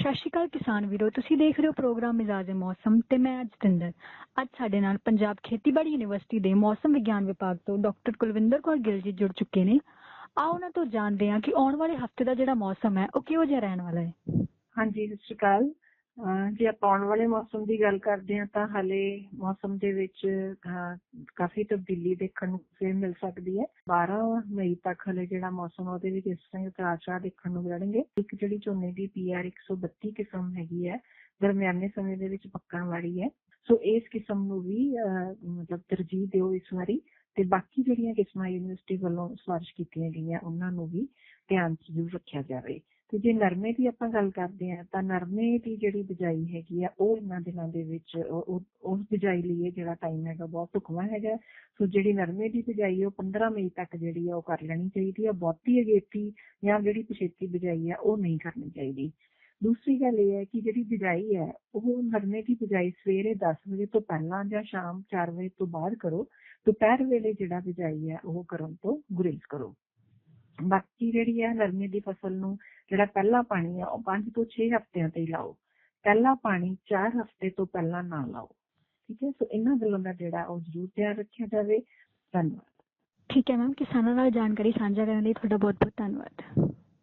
ਸਤਿ ਸ਼੍ਰੀ ਅਕਾਲ ਕਿਸਾਨ ਵੀਰੋ, ਤੁਸੀਂ ਦੇਖ ਰਹੇ ਹੋ ਪ੍ਰੋਗਰਾਮ ਮਿਜ਼ਾਜ ਮੌਸਮ ਤੇ ਮੈਂ ਜਤਿੰਦਰ ਅੱਜ ਸਾਡੇ ਨਾਲ ਪੰਜਾਬ ਖੇਤੀਬਾੜੀ ਯੂਨੀਵਰਸਿਟੀ ਦੇ ਮੌਸਮ ਵਿਗਿਆਨ ਵਿਭਾਗ ਤੋਂ ਡਾਕਟਰ ਕੁਲਵਿੰਦਰ ਕੌਰ ਗਿੱਲ ਜੀ ਜੁੜ ਚੁੱਕੇ ਨੇ। ਆਓ ਉਹਨਾਂ ਤੋਂ ਜਾਣਦੇ ਹਾਂ ਕਿ ਆਉਣ ਵਾਲੇ ਹਫ਼ਤੇ ਦਾ ਜਿਹੜਾ ਮੌਸਮ ਹੈ, ਉਹ ਕਿਹੋ ਜਿਹਾ ਰਹਿਣ ਵਾਲਾ ਹੈ। ਹਾਂਜੀ, ਸਤਿ ਸ਼੍ਰੀ ਅਕਾਲ। ਜੇ ਆਪਾਂ ਆਉਣ ਵਾਲੇ ਮੌਸਮ ਦੀ ਗੱਲ ਕਰਦੇ ਹਾਂ ਤਾਂ ਹਾਲੇ ਮੌਸਮ ਦੇ ਵਿੱਚ ਕਾਫੀ ਤਬਦੀਲੀ ਦੇਖਣ ਨੂੰ ਫਿਰ ਮਿਲ ਸਕਦੀ ਹੈ। 12 ਮਈ ਤੱਕ ਹਲੇ ਜਿਹੜਾ ਮੌਸਮ ਉਹਦੇ ਵਿੱਚ ਇਸ ਤਰ੍ਹਾਂ ਦੇ ਉਤਾਰ ਦੇਖਣ ਨੂੰ ਮਿਲਣਗੇ। ਇੱਕ ਜਿਹੜੀ ਝੋਨੇ ਦੀ ਪੀਆਰ 132 ਕਿਸਮ ਹੈਗੀ ਹੈ, ਦਰਮਿਆਨੇ ਸਮੇਂ ਦੇ ਵਿੱਚ ਪੱਕਣ ਵਾਲੀ ਹੈ। ਸੋ ਇਸ ਕਿਸਮ ਨੂੰ ਵੀ ਮਤਲਬ ਤਰਜੀਹ ਦਿਓ ਇਸ ਵਾਰੀ। ਤੇ ਬਾਕੀ ਜਿਹੜੀਆਂ ਕਿਸਮਾਂ ਯੂਨੀਵਰਸਿਟੀ ਵੱਲੋਂ ਸਿਫਾਰਿਸ਼ ਕੀਤੀਆਂ ਗਈਆਂ, ਉਹਨਾਂ ਨੂੰ ਵੀ ਧਿਆਨ 'ਚ ਜ਼ਰੂਰ ਰੱਖਿਆ ਜਾਵੇ। ਤੇ ਜੇ ਨਰਮੇ ਦੀ ਆਪਾਂ ਗੱਲ ਕਰਦੇ ਹਾਂ, ਤਾਂ ਨਰਮੇ ਦੀ ਜਿਹੜੀ ਬਿਜਾਈ ਹੈਗੀ ਆ, ਉਹ ਇਹਨਾਂ ਦਿਨਾਂ ਦੇ ਵਿੱਚ ਉਸ ਬਿਜਾਈ ਲਈ ਜਿਹੜਾ ਟਾਈਮ ਹੈਗਾ, ਬਹੁਤ ਢੁਕਵਾਂ ਹੈਗਾ। ਸੋ ਜਿਹੜੀ ਨਰਮੇ ਦੀ ਬਿਜਾਈ, ਉਹ 15 ਮਈ ਤੱਕ ਜਿਹੜੀ ਆ, ਉਹ ਕਰ ਲੈਣੀ ਚਾਹੀਦੀ ਆ। ਬਹੁਤੀ ਅਗੇਤੀ ਜਾਂ ਜਿਹੜੀ ਪਛੇਤੀ ਬਿਜਾਈ ਆ, ਉਹ ਨਹੀਂ ਕਰਨੀ ਚਾਹੀਦੀ। ਦੂਸਰੀ ਗੱਲ ਇਹ ਹੈ ਕਿ ਜਿਹੜੀ ਬਿਜਾਈ ਹੈ, ਉਹ ਨਰਮੇ ਦੀ ਬਿਜਾਈ ਸਵੇਰੇ 10 ਵਜੇ ਤੋਂ ਪਹਿਲਾਂ ਜਾਂ ਸ਼ਾਮ 4 ਵਜੇ ਤੋਂ ਬਾਅਦ ਕਰੋ। ਦੁਪਹਿਰ ਵੇਲੇ ਜਿਹੜਾ ਬਿਜਾਈ ਹੈ, ਉਹ ਕਰਨ ਤੋਂ ਗੁਰੇਜ਼ ਕਰੋ। ਬਾਕੀ ਜਿਹੜੀ ਹੈ ਨਰਮੇ ਦੀ ਫਸਲ ਨੂੰ ਜਿਹੜਾ ਪਹਿਲਾ ਪਾਣੀ ਆ, ਉਹ 5 ਤੋਂ 6 ਹਫ਼ਤਿਆਂ ਤੇ ਹੀ ਲਾਓ। ਪਹਿਲਾ ਪਾਣੀ 4 ਹਫ਼ਤੇ ਤੋਂ ਪਹਿਲਾਂ ਨਾ ਲਾਓ। ਠੀਕ ਹੈ? ਸੋ ਇਹਨਾਂ ਗੱਲਾਂ ਦਾ ਜਿਹੜਾ ਉਹ ਜ਼ਰੂਰ ਧਿਆਨ ਰੱਖਿਆ ਜਾਵੇ। ਧੰਨਵਾਦ। ਠੀਕ ਹੈ ਮੈਮ, ਕਿਸਾਨਾਂ ਨਾਲ ਜਾਣਕਾਰੀ ਸਾਂਝਾ ਕਰਨ ਲਈ ਤੁਹਾਡਾ ਬਹੁਤ ਬਹੁਤ ਧੰਨਵਾਦ।